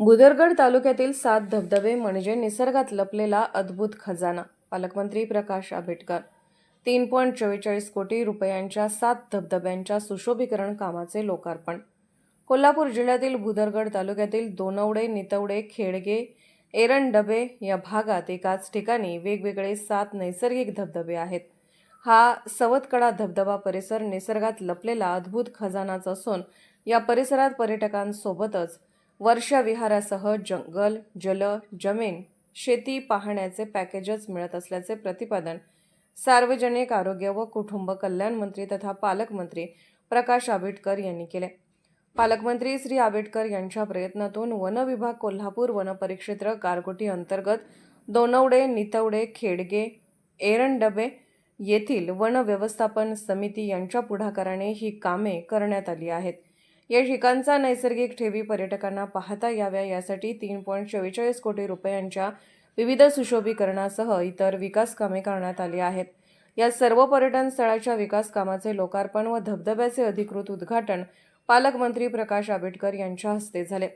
भुदरगड तालुक्यातील सात धबधबे म्हणजे निसर्गात लपलेला अद्भुत खजाना. पालकमंत्री प्रकाश आंबेडकर. तीन पॉईंट चव्वेचाळीस कोटी रुपयांच्या सात धबधब्यांच्या सुशोभीकरण कामाचे लोकार्पण. कोल्हापूर जिल्ह्यातील भुदरगड तालुक्यातील दोनवडे नितवडे खेडगे एरंडबे या भागात एकाच ठिकाणी वेगवेगळे सात नैसर्गिक धबधबे आहेत. हा सवतकडा धबधबा परिसर निसर्गात लपलेला अद्भुत खजानाच असून या परिसरात पर्यटकांसोबतच वर्षविहारासह जंगल जल जमीन शेती पाहण्याचे पॅकेजच मिळत असल्याचे प्रतिपादन सार्वजनिक आरोग्य व कुटुंब कल्याण मंत्री तथा पालकमंत्री प्रकाश आंबेडकर यांनी केले. पालकमंत्री श्री आंबेडकर यांच्या प्रयत्नातून वन विभाग कोल्हापूर वन परिक्षेत्र गारगोटी अंतर्गत दोनवडे नितवडे खेडगे एरंडबे येथील वन व्यवस्थापन समिती यांच्या पुढाकाराने ही कामे करण्यात आली आहेत. या ठिकाणचा नैसर्गिक ठेवी पर्यटकांना पाहता याव्या यासाठी तीन पॉईंट चव्वेचाळीस कोटी रुपयांच्या विविध सुशोभीकरणासह इतर विकास कामे करण्यात आली आहेत. या सर्व पर्यटन स्थळाच्या विकास कामाचे लोकार्पण व धबधब्याचे अधिकृत उद्घाटन पालकमंत्री प्रकाश आंबेडकर यांच्या हस्ते झाले.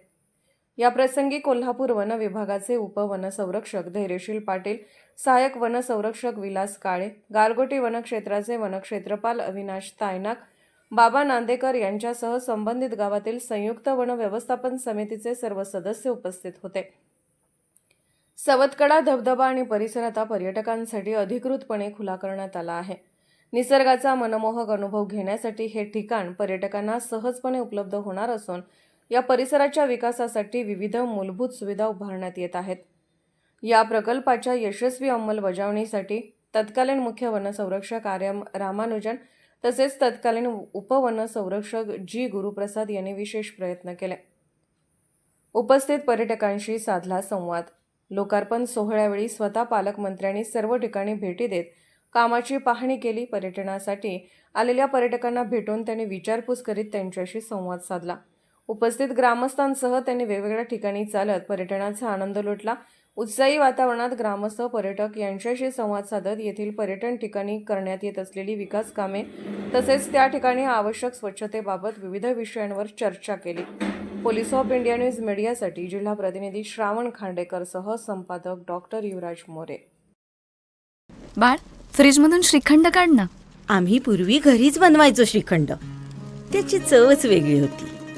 या प्रसंगी कोल्हापूर वन विभागाचे उपवनसंरक्षक धैर्यशील पाटील सहाय्यक वनसंरक्षक विलास काळे गारगोटी वनक्षेत्राचे वनक्षेत्रपाल अविनाश तायनाक बाबा नांदेकर यांच्यासह संबंधित गावातील संयुक्त वन व्यवस्थापन समितीचे सर्व सदस्य उपस्थित होते. सवतकडा धबधबा आणि परिसर आता पर्यटकांसाठी अधिकृतपणे खुला करण्यात आला आहे. निसर्गाचा मनमोहक अनुभव घेण्यासाठी हे ठिकाण पर्यटकांना सहजपणे उपलब्ध होणार असून या परिसराच्या विकासासाठी विविध मूलभूत सुविधा उभारण्यात येत आहेत. या प्रकल्पाच्या यशस्वी अंमलबजावणीसाठी तत्कालीन मुख्य वनसंरक्षक आर रामानुजन तसेच तत्कालीन उपवन संरक्षक जी गुरुप्रसाद यांनी विशेष प्रयत्न केले. उपस्थित पर्यटकांशी साधला संवाद. लोकार्पण सोहळ्यावेळी स्वतः पालकमंत्र्यांनी सर्व ठिकाणी भेटी देत कामाची पाहणी केली. पर्यटनासाठी आलेल्या पर्यटकांना भेटून त्यांनी विचारपूस करीत त्यांच्याशी संवाद साधला. उपस्थित ग्रामस्थांसह त्यांनी वेगवेगळ्या ठिकाणी चालत पर्यटनाचा आनंद लुटला. उत्साही वातावरणात ग्रामस्थ पर्यटक यांच्याशी संवाद साधत येथील पर्यटन ठिकाणी करण्यात येत असलेली विकास कामे तसेच त्या ठिकाणी आवश्यक स्वच्छतेबाबत विविध विषयांवर चर्चा केली. पोलीस ऑफ इंडिया न्यूज मीडियासाठी जिल्हा प्रतिनिधी श्रावण खांडेकरसह संपादक डॉक्टर युवराज मोरे. बाळ फ्रीजमधून श्रीखंड काढ ना. आम्ही पूर्वी घरीच बनवायचो श्रीखंड. त्याची चवच वेगळी होती.